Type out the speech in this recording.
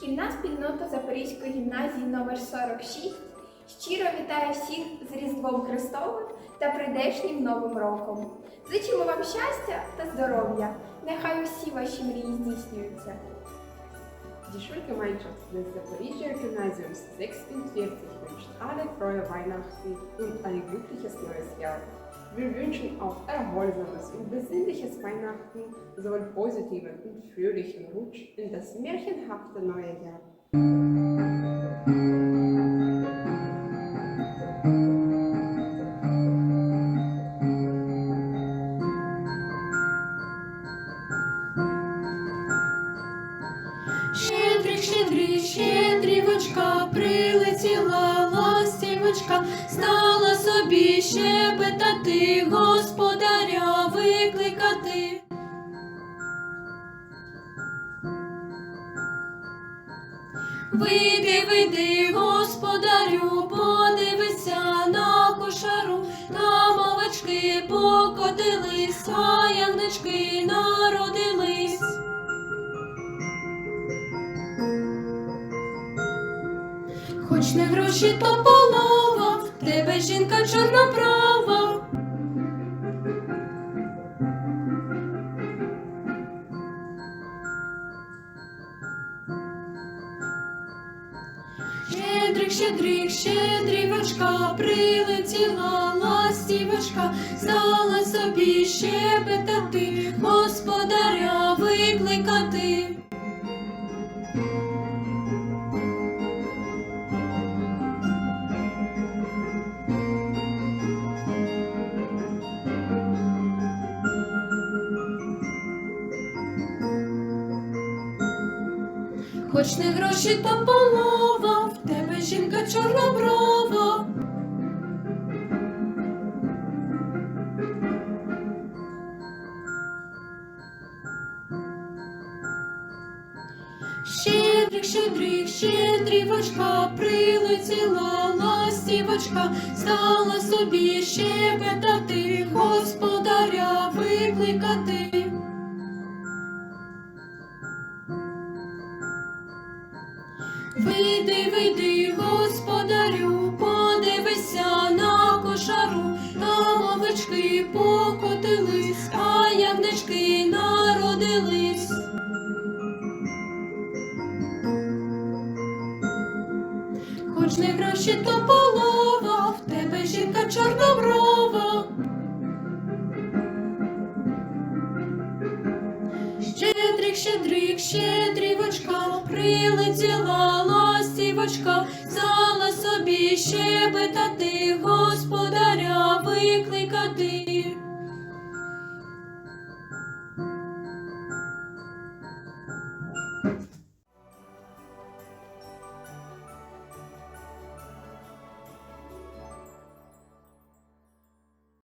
Шкільна спільнота Запорізької гімназії номер 46 щиро вітає всіх з Різдвом Христовим та прийдешнім Новим роком. Зичимо вам щастя та здоров'я. Нехай усі ваші мрії здійснюються. Die Schulgemeinschaft des Zaporiger Gymnasiums 46 wünscht alle frohe Weihnachten und ein glückliches neues Jahr. Wir wünschen auch erholsames und besinnliches Weihnachten sowie positiven und fröhlichen Rutsch in das märchenhafte neue Jahr. Щедрик, щедрик, щедрівочка, прилетіла Ластівочка, стала собі щебетати, господаря викликати. Вийди, вийди, господарю, подивися на кошару, там овечки покотились, а ягнички Хоч не гроші, то полова, тебе жінка чорноброва. Щедрик, щедрик, щедрівочка, прилетіла ластівочка, стала собі щебетати, господаря викликати. Хоч не гроші, то полова, в тебе жінка чорноброва. Щедрик, щедрик, щедрівочка, прилетіла ластівочка, стала собі щебетати, господаря викликати. Вийди, вийди, господарю, подивися на кошару, там овечки покотились, а ягнички народились. Хоч не гроші, то полова, в тебе жінка чорноброва щедрик, щедрик, щедрівочка, прилетіла ластівочка, взяла собі щебетати, господаря викликати.